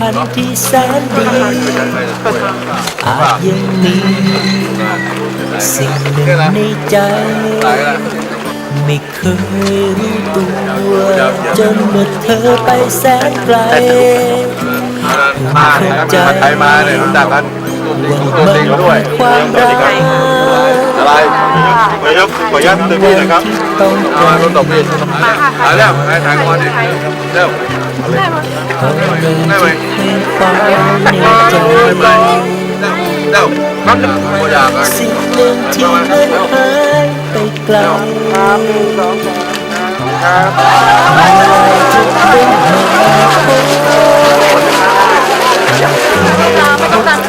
พันธ์ที่แสนดีอาจยังมีสิ่งหนึ่งในใจ ไม่เคยรู้ตัวจนเมื่อเธอไปแสนไกลมาครับมาไทยมาเนี่ยรู้จักกันตุ้มว่าติ้งมันตุ้มติ้งด้วยความรัก อะไรขอยับขอยับตึ้งพี่นะครับที่ต้องกามารรถตบพี่มาแล้วให้ทางก่อนดิเร็วเขาเดินจะเป็นความในใจเร็วครับโคอยากอะสิ่งหนึ่งที่มันหายไปไกลอะไรจะเป็นมาพบ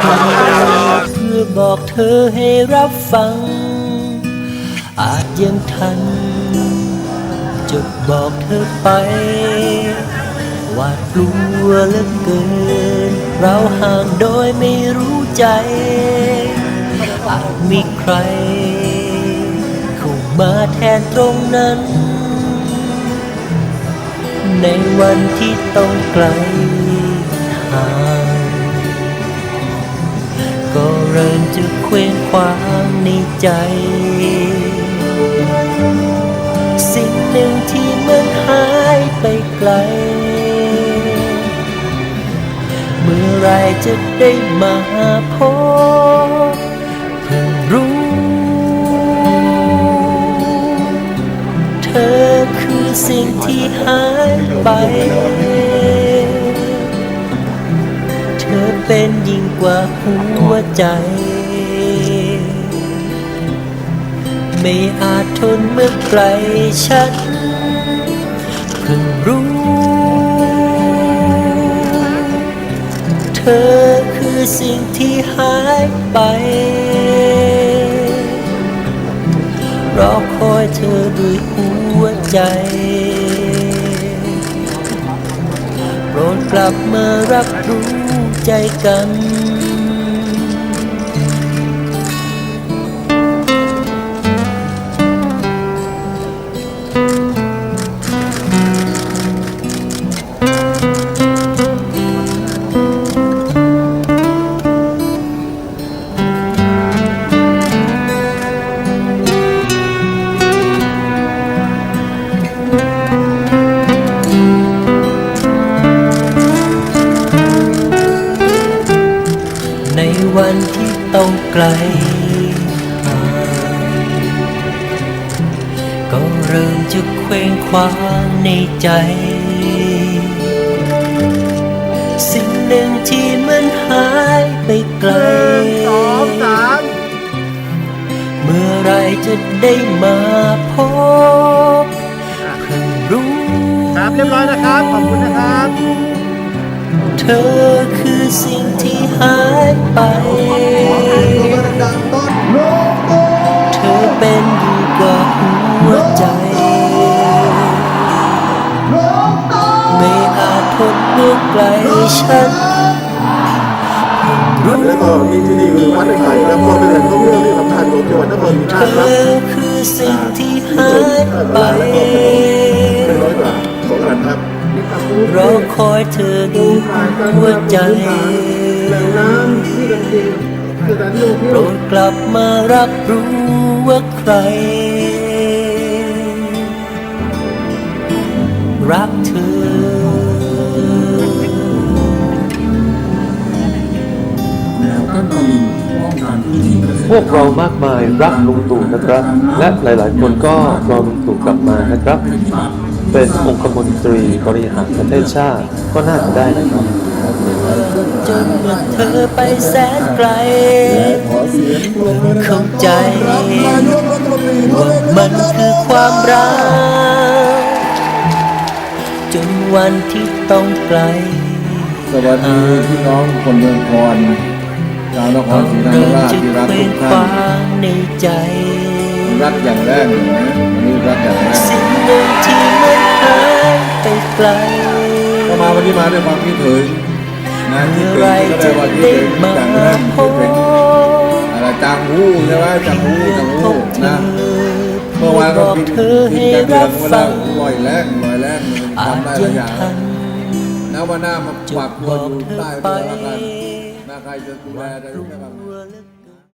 เพื่อบอกเธอให้รับฟังอาจ ยังทัน จะบอกเธอไป หวาดกลัวเหลือเกิน เราห่างโดยไม่รู้ใจ อาจมีใคร เข้ามาแทนตรงนั้น ในวันที่ต้องไกลห่างก็เริ่มจะเคว้งคว้างในใจ หนึ่งที่มันหายไปไกล เมื่อไรจะได้มาพบเพิ่งรู้ เธอคือสิ่งที่หายไป เธอเป็นยิ่งกว่าหัวใจ ไม่อาจทนเมื่อไกลฉันเพิ่งรู้ เธอคือสิ่งที่หายไป รอคอยเธอด้วยหัวใจโปรดกลับมารับรู้ใจกันใน ลก็เริ่มจะเคว้งคว้างในใจ สิ่งหนึ่งที่มันหายไปไกลสองสามเมื่อไรจะได้มาพบเพิ่งรู้ครับเรียบร้อยนะครับ ขอบคุณนะครับ เธอคือสิ่งที่หายไป เธอเป็นยิ่งกว่าหัวใจ ไม่อาจทนเมื่อไกลฉันเพิ่งรู้แล้วก็มีที่นี่คือวัดไข่และพอเป็นแหล่งท่องเที่ยวที่สำคัญของจังหวัดนครศรีธรเธรมราชอคือสิ่งที่หายไปเป็นร้อยกว่าของอันครับรอค อยเธอด้วยหัวใจโปรดกลับมารับรู้ว่าใคร รักเธอพวกเรามากมายรักลุงตู่นะครับ และหลายๆ คนก็รอลุงตู่กลับมานะครับ เป็นองคมนตรีบริหารประเทศชาติก็น่าจะได้นะครับจนเมื่อเธอไปแสนไกลเข้าใจ ว่ามันคือความรัก จนวันที่ต้องไกล สวัสดีพี่น้องคนเมืองคอนชาวนครศรีธรรมราชที่รักทุกท่านในใจ รักอย่างแรกนะนนี้รักอย่างแรกสิ่งหนึ่งที่ ไปไกลก็มาวันนี้มาด้วยความคิดถึงนะคิดถึงก็ได้ว่าคิดถึงมาจังแรกพคิดถึงอะไรจางหูใช่ไหมจางหูจางหูนะเมื่อวานก็อกกินกินกันเดือบนเวลางลอยแรงลอยแรงทำได้หลายอย่างนแล้ววันหน้ามาจะฝากตัวอยู่ใต้ไปเรือแล้วกันนะใครจะดูแลได้แค่วนั้นเหลือเกิน